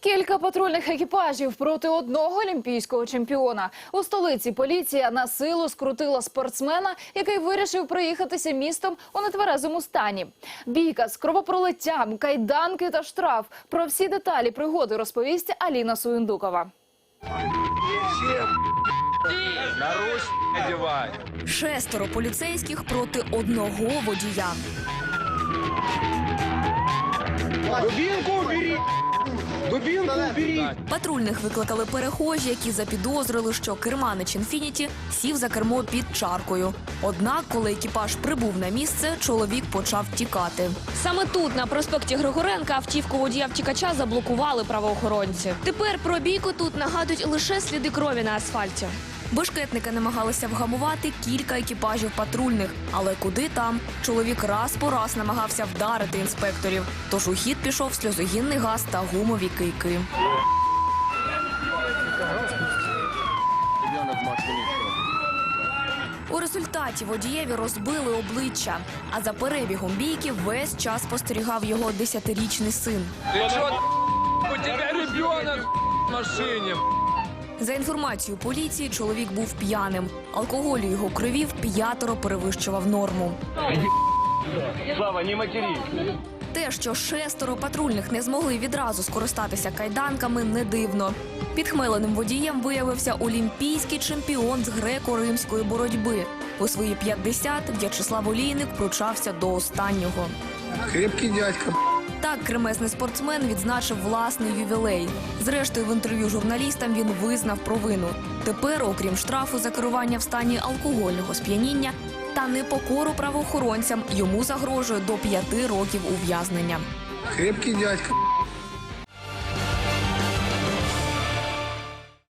Кілька патрульних екіпажів проти одного олімпійського чемпіона. У столиці поліція на силу скрутила спортсмена, який вирішив проїхатися містом у нетверезому стані. Бійка з кровопролиттям, кайданки та штраф. Про всі деталі пригоди розповість Аліна Суєндукова. Шестеро поліцейських проти одного водія. Дубинку убери! Дубинку беріть! Патрульних викликали перехожі, які запідозрили, що керманич «Інфініті» сів за кермо під чаркою. Однак, коли екіпаж прибув на місце, чоловік почав тікати. Саме тут, на проспекті Григоренка, автівку водія втікача заблокували правоохоронці. Тепер про бійку тут нагадують лише сліди крові на асфальті. Бешкетники намагалися вгамувати кілька екіпажів патрульних, але куди там? Чоловік раз по раз намагався вдарити інспекторів. Тож у хід пішов сльозогінний газ та гумові кийки. У результаті водієві розбили обличчя. А за перебігом бійки весь час спостерігав його десятирічний син. Ты чё, у тебя ребенок в машине. За інформацією поліції, чоловік був п'яним. Алкоголь у його крові в п'ятеро перевищував норму. Слава, не матерись! Те, що шестеро патрульних не змогли відразу скористатися кайданками, не дивно. Підхмеленим водієм виявився олімпійський чемпіон з греко-римської боротьби. У свої 50 В'ячеслав Олійник пручався до останнього. Крепкий дядька. Так кремезний спортсмен відзначив власний ювілей. Зрештою, в інтерв'ю журналістам він визнав провину. Тепер, окрім штрафу за керування в стані алкогольного сп'яніння та непокору правоохоронцям, йому загрожує до п'яти років ув'язнення. Крепкий дядька.